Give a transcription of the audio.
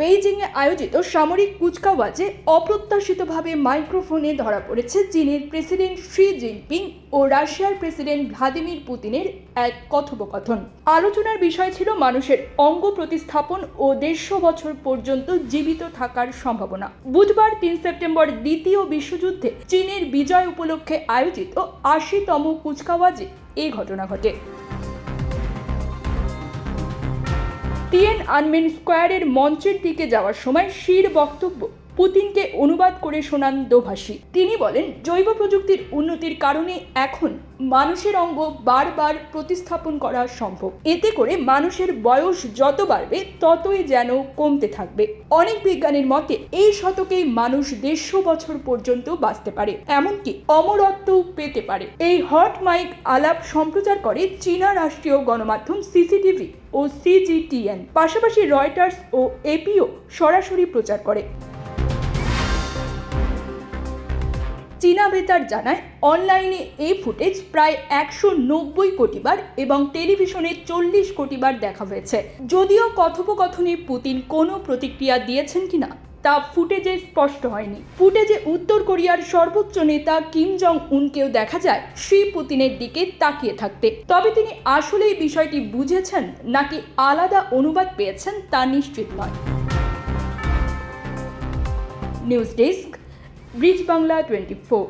বেইজিংয়ে আয়োজিত সামরিক কুচকাওয়াজে অপ্রত্যাশিতভাবে মাইক্রোফোনে ধরা পড়েছে চীনের প্রেসিডেন্ট শি জিনপিং ও রাশিয়ার প্রেসিডেন্ট ভ্লাদিমির পুতিনের এক কথোপকথন। আলোচনার বিষয় ছিল মানুষের অঙ্গ প্রতিস্থাপন ও দেড়শো বছর পর্যন্ত জীবিত থাকার সম্ভাবনা। বুধবার তিন সেপ্টেম্বর দ্বিতীয় বিশ্বযুদ্ধে চীনের বিজয় উপলক্ষে আয়োজিত আশিতম কুচকাওয়াজে এই ঘটনা ঘটে। টিএন আনমেন স্কোয়ারের মঞ্চের দিকে যাওয়ার সময় শির বক্তব্য পুতিনকে অনুবাদ করে শোনান দোভাষী। তিনি বলেন, জৈব প্রযুক্তির উন্নতির কারণে এখন মানুষের অঙ্গ বারবার প্রতিস্থাপন করা সম্ভব। এতে করে মানুষের বয়স যত বাড়বে, ততই যেন কমতে থাকবে। অনেক বিজ্ঞানীর মতে, এই শতকেই মানুষ দেড়শো বছর পর্যন্ত বাঁচতে পারে, এমনকি অমরত্বও পেতে পারে। এই হট মাইক আলাপ সম্প্রচার করে চীনা রাষ্ট্রীয় গণমাধ্যম সিসিটিভি ও সিজিটিএন। পাশাপাশি রয়টার্স ও এপিও সরাসরি প্রচার করে। চীনা বেতার জানায়, অনলাইনে এই ফুটেজ প্রায় একশো নব্বই কোটিবার এবং টেলিভিশনে চল্লিশ কোটিবার দেখা হয়েছে। যদিও কথোপকথনে পুতিন কোনো প্রতিক্রিয়া দিয়েছেন কিনা, তা ফুটেজে স্পষ্ট হয়নি। ফুটেজে উত্তর কোরিয়ার সর্বোচ্চ নেতা কিম জং উনকেও দেখা যায় শ্রী পুতিনের দিকে তাকিয়ে থাকতে। তবে তিনি আসলেই বিষয়টি বুঝেছেন নাকি আলাদা অনুবাদ পেয়েছেন তা নিশ্চিত নয়। News desk bridge Bangla twenty four